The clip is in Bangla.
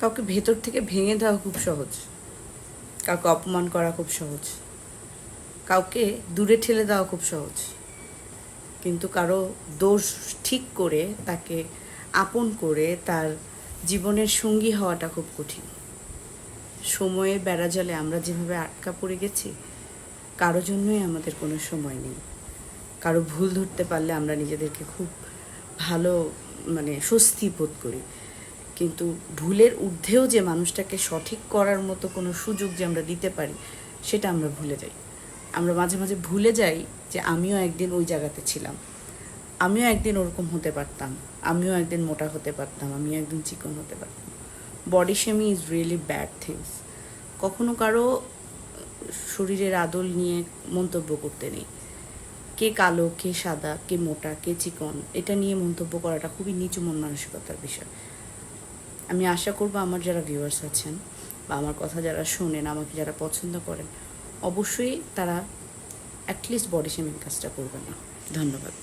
কাউকে ভেতর থেকে ভেঙে দেওয়া খুব সহজ। কাউকে অপমান করা খুব সহজ। কাউকে দূরে ঠেলে দেওয়া খুব সহজ। কিন্তু কারও দোষ ঠিক করে, তাকে আপন করে তার জীবনের সঙ্গী হওয়াটা খুব কঠিন। সময়ের বেড়াজালে আমরা যেভাবে আটকা পড়ে গেছি, কারও জন্যই আমাদের কোনো সময় নেই। কারও ভুল ধরতে পারলে আমরা নিজেদেরকে খুব ভালো মানে স্বস্তি বোধ করি। কিন্তু ভুলের ঊর্ধ্বেও যে মানুষটাকে সঠিক করার মতো কোনো সুযোগ যে আমরা দিতে পারি, সেটা আমরা ভুলে যাই। আমরা মাঝে মাঝে ভুলে যাই যে আমিও একদিন ওই জায়গাতে ছিলাম। আমিও একদিন ওরকম হতে পারতাম। আমিও একদিন মোটা হতে পারতাম। আমিও একদিন চিকন হতে পারতাম। Body shaming is really bad things কখনো কারও শরীরের আদল নিয়ে মন্তব্য করতে নেই। কে কালো, কে সাদা, কে মোটা, কে চিকন, এটা নিয়ে মন্তব্য করাটা খুবই নিচু মন মানসিকতার বিষয়। আমি আশা করব আমার যারা ভিউয়ার্স আছেন বা আমার কথা যারা শোনেন, আমাকে যারা পছন্দ করেন, অবশ্যই তারা অ্যাটলিস্ট বডি শেমিং কাজটা করবে না। ধন্যবাদ।